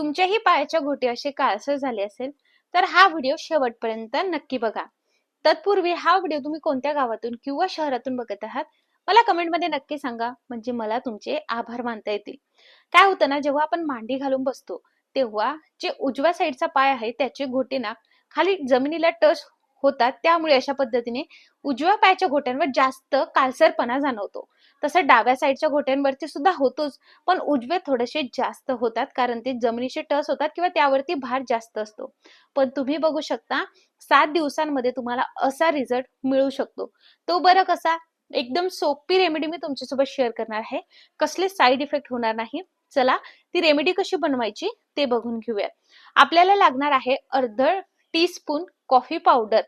तुमच्याही पायाच्या घोटे असे काळसर झाले असेल तर हा व्हिडिओ शेवटपर्यंत नक्की बघा. तत्पूर्वी हा व्हिडिओ तुम्ही कोणत्या गावातून किंवा शहरातून बघत आहात? मला कमेंटमध्ये नक्की सांगा. म्हणजे मला तुमचे आभार मानता येतील. काय होतं ना जेव्हा आपण मांडी घालून बसतो तेव्हा जे उजव्या साईडचा पाय आहे त्याचे घोटे ना खाली जमिनीला टच होतात. त्यामुळे अशा पद्धतीने उजव्या पायाच्या घोट्यांवर जास्त कालसरपणा जाणवतो. तसं डाव्या साईडच्या घोट्यांवरती सुद्धा होतोच पण उजवे थोडेसे जास्त होतात कारण ते जमिनीशी टच होतात किंवा त्यावरती भार जास्त असतो. पण तुम्ही बघू शकता सात दिवसांमध्ये तुम्हाला असा रिझल्ट मिळू शकतो. तो बरं कसा? एकदम सोपी रेमेडी मी तुमच्यासोबत शेअर करणार आहे. कसले साईड इफेक्ट होणार नाही. चला ती रेमेडी कशी बनवायची ते बघून घेऊया. आपल्याला लागणार आहे अर्ध टी स्पून कॉफी पावडर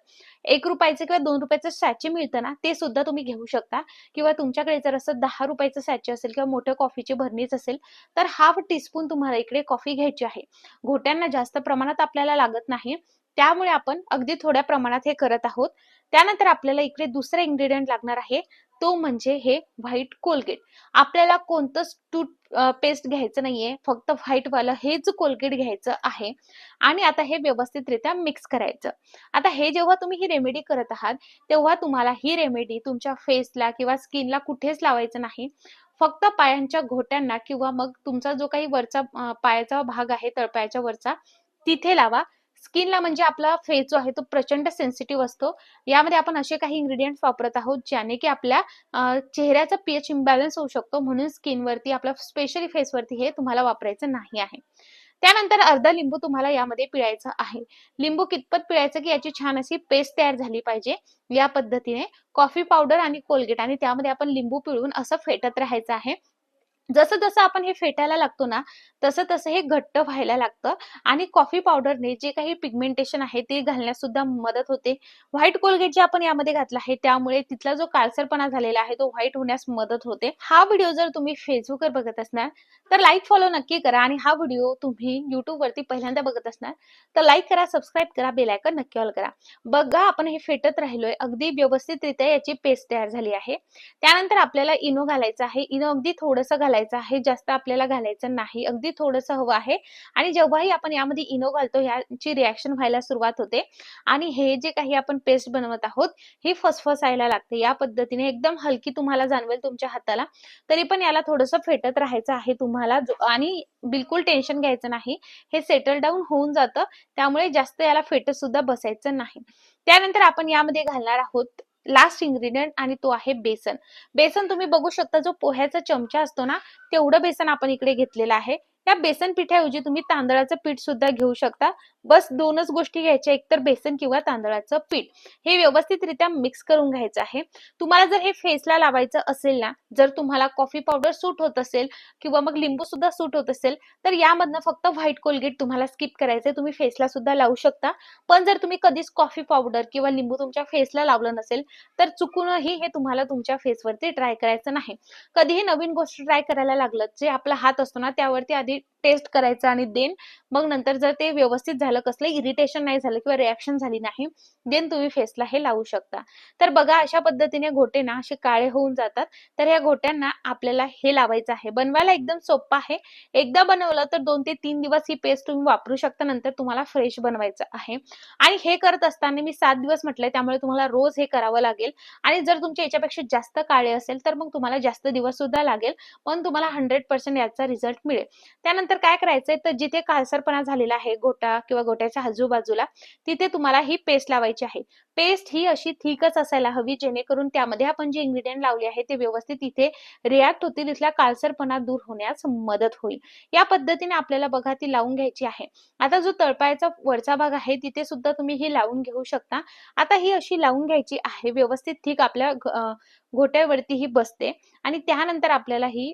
एक रुपयाचं किंवा दोन रुपयाचं सॅचे मिळतं ना ते सुद्धा तुम्ही घेऊ शकता. किंवा तुमच्याकडे जर असं दहा रुपयाचं सॅचे असेल किंवा मोठ्या कॉफीची भरणीच असेल तर हाफ टीस्पून तुम्हाला इकडे कॉफी घ्यायची आहे. घोट्यांना जास्त प्रमाणात आपल्याला लागत नाही. त्यामुळे आपण अगदी थोड्या प्रमाणात हे करत आहोत. त्यानंतर आपल्याला इकडे दुसरा इन्ग्रेडियंट लागणार आहे. तो म्हणजे हे व्हाईट कोलगेट आपल्याला कोणतंच टूथ पेस्ट घ्यायचं नाहीये. फक्त व्हाईट वालं हेच कोलगेट घ्यायचं आहे. आणि आता हे व्यवस्थितरित्या मिक्स करायचं. आता हे जेव्हा तुम्ही ही रेमेडी करत आहात तेव्हा तुम्हाला ही रेमेडी तुमच्या फेसला किंवा स्किनला कुठेच लावायचं नाही. फक्त पायांच्या घोट्यांना किंवा मग तुमचा जो काही वरचा पायाचा भाग आहे तळपायाच्या वरचा तिथे लावा. स्किनला म्हणजे आपला फेस जो आहे तो प्रचंड सेन्सिटिव्ह असतो. यामध्ये आपण असे काही इन्ग्रेडियंट्स वापरत आहोत ज्याने की आपल्या चेहऱ्याचा पीएच इम्बॅलन्स होऊ शकतो. म्हणून स्किनवरती आपल्या स्पेशली फेसवरती हे तुम्हाला वापरायचं नाही आहे. त्यानंतर अर्धा लिंबू तुम्हाला यामध्ये पिळायचा आहे. लिंबू कितपत पिळायचं की याची छान अशी पेस्ट तयार झाली पाहिजे. या पद्धतीने कॉफी पावडर आणि कोलगेट आणि त्यामध्ये आपण लिंबू पिळून असं फेटत राहायचं आहे. जसं जसं आपण हे फेटायला लागतो ना तसं तसं हे घट्ट व्हायला लागतं. आणि कॉफी पावडरने जे काही पिगमेंटेशन आहे ते घालण्यास सुद्धा मदत होते. व्हाईट कोलगेट जे आपण यामध्ये घातलं आहे त्यामुळे तिथला जो काळसरपणा झालेला आहे तो व्हाईट होण्यास मदत होते. हा व्हिडिओ जर तुम्ही फेसबुकवर बघत असणार तर लाईक फॉलो नक्की करा. आणि हा व्हिडिओ तुम्ही युट्यूबवरती पहिल्यांदा बघत असणार तर लाईक करा सबस्क्राईब करा बेलायकन नक्की ऑल करा. बघा आपण हे फेटत राहिलोय. अगदी व्यवस्थितरित्या याची पेस्ट तयार झाली आहे. त्यानंतर आपल्याला इनो घालायचं आहे. इनो अगदी थोडंसं घालायचं आहे जास्त आपल्याला घालायचं नाही. अगदी थोडस हवं आहे. आणि जेव्हाही आपण यामध्ये इनो घालतो ह्याची रिॲक्शन व्हायला सुरुवात होते. आणि हे जे काही आपण पेस्ट बनवत आहोत ही फसफसायला लागते. या पद्धतीने एकदम हलकी तुम्हाला जाणवेल तुमच्या हाताला. तरी पण याला थोडंसं फेटत राहायचं आहे तुम्हाला. आणि बिलकुल टेन्शन घ्यायचं नाही. हे सेटल डाऊन होऊन जातं. त्यामुळे जास्त याला फेटत सुद्धा बसायचं नाही. त्यानंतर आपण यामध्ये घालणार आहोत लास्ट इन्ग्रेडियंट आणि तो आहे बेसन. बेसन तुम्ही बघू शकता जो पोह्याचा चमचा असतो ना तेवढं बेसन आपण इकडे घेतलेलं आहे. या बेसन पिठाऐवजी तुम्ही तांदळाचं पीठ सुद्धा घेऊ शकता. बस दोनच गोष्टी घ्यायच्या एकतर बेसन किंवा तांदळाचं पीठ. हे व्यवस्थितरित्या मिक्स करून घ्यायचं आहे. तुम्हाला जर हे फेसला लावायचं असेल ना जर तुम्हाला कॉफी पावडर सूट होत असेल किंवा मग लिंबू सुद्धा सूट होत असेल तर यामधनं फक्त व्हाईट कोलगेट तुम्हाला स्किप करायचं तुम्ही फेसला सुद्धा लावू शकता. पण जर तुम्ही कधीच कॉफी पावडर किंवा लिंबू तुमच्या फेसला लावलं नसेल तर चुकूनही हे तुम्हाला तुमच्या फेसवरती ट्राय करायचं नाही. कधीही नवीन गोष्ट ट्राय करायला लागलं जे आपला हात असतो ना त्यावरती आधी टेस्ट करायचं आणि देन मग नंतर जर ते व्यवस्थित झालं कसलं इरिटेशन नाही झालं किंवा रिॲक्शन झाली नाही देन तुम्ही फेसला हे लावू शकता. तर बघा अशा पद्धतीने घोटे ना असे काळे होऊन जातात. तर या घोट्यांना आपल्याला हे लावायचं आहे. बनवायला एकदम सोपं आहे. एकदा बनवलं तर दोन ते तीन दिवस ही पेस्ट तुम्ही वापरू शकता नंतर तुम्हाला फ्रेश बनवायचं आहे. आणि हे करत असताना मी सात दिवस म्हटलंय त्यामुळे तुम्हाला रोज हे करावं लागेल. आणि जर तुमच्या याच्यापेक्षा जास्त काळे असेल तर मग तुम्हाला जास्त दिवस सुद्धा लागेल. पण तुम्हाला हंड्रेड पर्सेंट याचा रिझल्ट मिळेल. त्यानंतर काय करायचंय तर जिथे काळसरपणा झालेला आहे घोटा किंवा गोट्याच्या आजूबाजूला तिथे तुम्हाला ही पेस्ट लावायची आहे. पेस्ट ही अशी थिकच असायला हवी जेणेकरून त्यामध्ये आपण जे इन्ग्रेडियंट लावले आहे ते व्यवस्थित तिथे रिॲक्ट होतील तिथला काळसरपणा दूर होण्यास मदत होईल. या पद्धतीने आपल्याला बघा ती लावून घ्यायची आहे. आता जो तळपायाचा वरचा भाग आहे तिथे सुद्धा तुम्ही ही लावून घेऊ शकता. आता ही अशी लावून घ्यायची आहे व्यवस्थित ठीक आपल्या घोट्यावरती ही बसते आणि त्यानंतर आपल्याला ही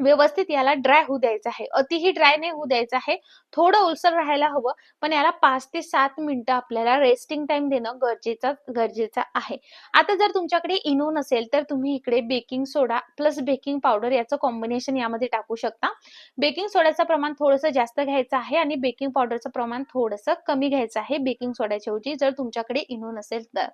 व्यवस्थित याला ड्राय होऊ द्यायचं आहे. अतिही ड्राय नाही होऊ द्यायचं आहे. थोडं ओलसर राहायला हवं पण याला पाच ते सात मिनिटं आपल्याला रेस्टिंग टाइम देणं गरजेचं गरजेचं आहे. आता जर तुमच्याकडे इनो नसेल तर तुम्ही इकडे baking soda plus baking powder याचं कॉम्बिनेशन यामध्ये टाकू शकता. बेकिंग सोड्याचं प्रमाण थोडंसं जास्त घ्यायचं आहे आणि बेकिंग पावडरचं प्रमाण थोडंसं कमी घ्यायचं आहे बेकिंग सोड्याच्या ऐवजी जर तुमच्याकडे इनो नसेल तर.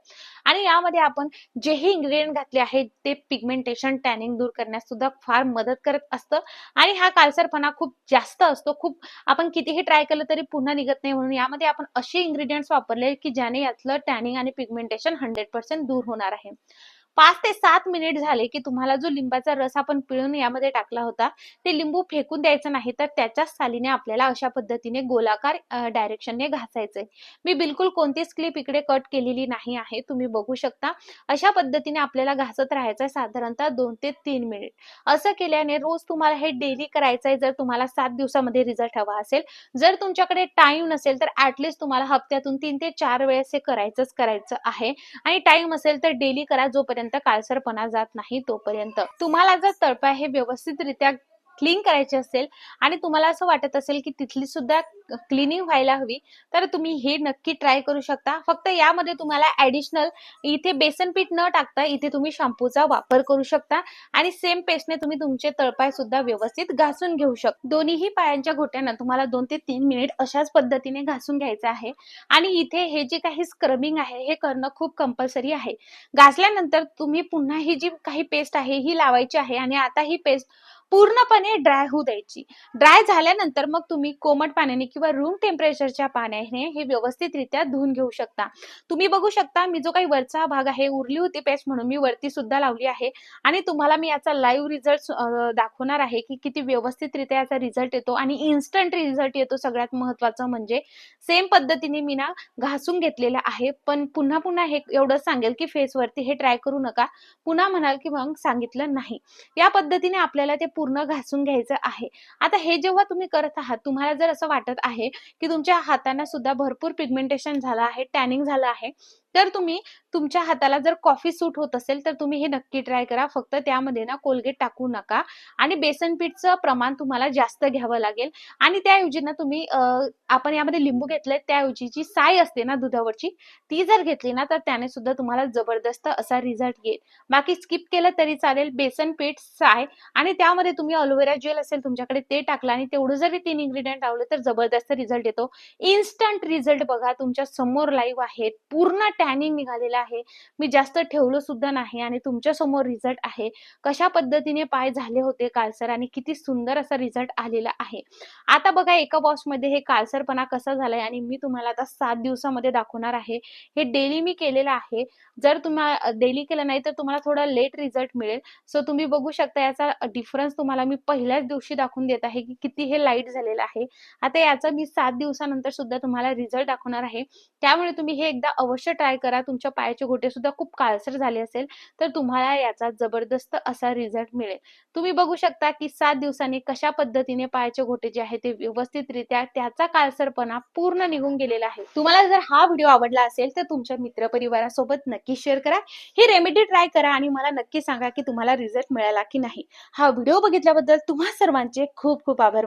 आणि यामध्ये आपण जेही इंग्रेडियंट घातले आहेत ते पिगमेंटेशन टॅनिंग दूर करण्यास सुद्धा फार मदत करत असतं. आणि हा कालसरपणा खूप जास्त असतो. खूप आपण कितीही ट्राय केलं तरी पुन्हा निघत नाही म्हणून यामध्ये आपण असे इंग्रेडियंट्स वापरले की ज्याने यातलं टॅनिंग आणि पिगमेंटेशन हंड्रेड पर्सेंट दूर होणार आहे. पाच ते सात मिनिट झाले की तुम्हाला जो लिंबाचा रस आपण पिळून यामध्ये टाकला होता ते लिंबू फेकून द्यायचं नाही तर त्याच्याच सालीने आपल्याला अशा पद्धतीने गोलाकार डायरेक्शनने घासायचंय. मी बिलकुल कोणतीच क्लिप इकडे कट केलेली नाही आहे तुम्ही बघू शकता. अशा पद्धतीने आपल्याला घासत राहायचंय साधारणतः दोन ते तीन मिनिट. असं केल्याने रोज तुम्हाला हे डेली करायचंय जर तुम्हाला सात दिवसामध्ये रिझल्ट हवा असेल. जर तुमच्याकडे टाइम नसेल तर ऍटलिस्ट तुम्हाला हप्त्यातून तीन ते चार वेळेस हे करायचंच करायचं आहे. आणि टाइम असेल तर डेली करा जोपर्यंत काळसरपणा जात नाही तोपर्यंत. तुम्हाला जर तळपाय हे व्यवस्थितरित्या क्लीन करायची असेल आणि तुम्हाला असं वाटत असेल की तिथली सुद्धा क्लिनिंग व्हायला हवी तर तुम्ही हे नक्की ट्राय करू शकता. फक्त यामध्ये तुम्हाला ऍडिशनल इथे बेसन पीठ न टाकता इथे तुम्ही शॅम्पूचा वापर करू शकता आणि सेम पेस्टने तुम्ही तुमचे तळपाय सुद्धा व्यवस्थित घासून घेऊ शकता दोन्हीही पायांच्या घोट्यांना तुम्हाला दोन ते तीन मिनिट अशाच पद्धतीने घासून घ्यायचं आहे. आणि इथे हे जे काही स्क्रबिंग आहे हे करणं खूप कंपल्सरी आहे. घासल्यानंतर तुम्ही पुन्हा ही जी काही पेस्ट आहे ही लावायची आहे आणि आता ही पेस्ट पूर्णपणे ड्राय होऊ द्यायची. ड्राय झाल्यानंतर मग तुम्ही कोमट पाण्याने किंवा रूम टेम्परेचरच्या पाण्याने हे व्यवस्थितरित्या धुवून घेऊ शकता. तुम्ही बघू शकता मी जो काही वरचा भाग आहे उरली होती पेस्ट म्हणून मी वरती सुद्धा लावली आहे. आणि तुम्हाला मी याचा लाईव्ह रिझल्ट दाखवणार आहे की किती व्यवस्थितरित्या याचा रिझल्ट येतो आणि इन्स्टंट रिझल्ट येतो सगळ्यात महत्वाचं म्हणजे सेम पद्धतीने मी ना घासून घेतलेलं आहे. पण पुन्हा पुन्हा हे एवढं सांगेल की फेसवरती हे ट्राय करू नका. पुन्हा म्हणाल की मग सांगितलं नाही. या पद्धतीने आपल्याला ते पूर्ण घासून घ्यायचं आहे. आता हे जेव्हा तुम्ही करत आहात तुम्हाला जर असं वाटत आहे की तुमच्या हातांना सुद्धा भरपूर पिगमेंटेशन झालं आहे टॅनिंग झालं आहे तर तुम्ही तुमच्या हाताला जर कॉफी सूट होत असेल तर तुम्ही हे नक्की ट्राय करा. फक्त त्यामध्ये ना कोलगेट टाकू नका. आणि बेसन पीठचं प्रमाण तुम्हाला जास्त घ्यावं लागेल. आणि त्याऐवजी ना तुम्ही आपण यामध्ये लिंबू घेतले त्याऐवजी जी साय असते ना दुधावरची ती जर घेतली ना तर त्याने सुद्धा तुम्हाला जबरदस्त असा रिझल्ट येईल. बाकी स्किप केलं तरी चालेल. बेसन पीठ साय आणि त्यामध्ये तुम्ही अलोवेरा जेल असेल तुमच्याकडे ते टाकलं आणि तेवढं जरी तीन इन्ग्रेडियंट लावले तर जबरदस्त रिझल्ट येतो. इन्स्टंट रिझल्ट बघा तुमच्यासमोर लाईव्ह आहेत. पूर्ण टॅनिंग निघालेलं आहे. मी जास्त ठेवलं सुद्धा नाही आणि तुमच्यासमोर रिझल्ट आहे. कशा पद्धतीने पाय झाले होते कालसर आणि किती सुंदर असा रिझल्ट आलेला आहे. आता बघा एका मध्ये हे कालसरपणा कसा झालाय आणि मी तुम्हाला आता सात दिवसामध्ये दाखवणार आहे. हे डेली मी केलेलं आहे. जर तुम्हाला डेली केलं नाही तर तुम्हाला थोडा लेट रिझल्ट मिळेल. सो तुम्ही बघू शकता याचा डिफरन्स तुम्हाला मी पहिल्याच दिवशी दाखवून देत आहे की किती हे लाइट झालेलं आहे. आता याचा मी सात दिवसानंतर सुद्धा तुम्हाला रिझल्ट दाखवणार आहे. त्यामुळे तुम्ही हे एकदा अवश्य ट्राय करा तुमच्या पायाचे गोटे सुद्धा खूप काळसर झाले असेल तर तुम्हाला याचा जबरदस्त असा रिझल्ट मिळेल. तुम्ही बघू शकता की सात दिवसांनी कशा पद्धतीने पायाचे गोटे जे आहे ते व्यवस्थितरित्या त्याचा काळसरपणा पूर्ण निघून गेलेला आहे. तुम्हाला जर हा व्हिडिओ आवडला असेल तर तुमच्या मित्रपरिवारासोबत नक्की शेअर करा. ही रेमेडी ट्राय करा आणि मला नक्की सांगा की तुम्हाला रिझल्ट मिळाला की नाही. हा व्हिडिओ बघितल्याबद्दल तुम्हा सर्वांचे खूप खूप आभार.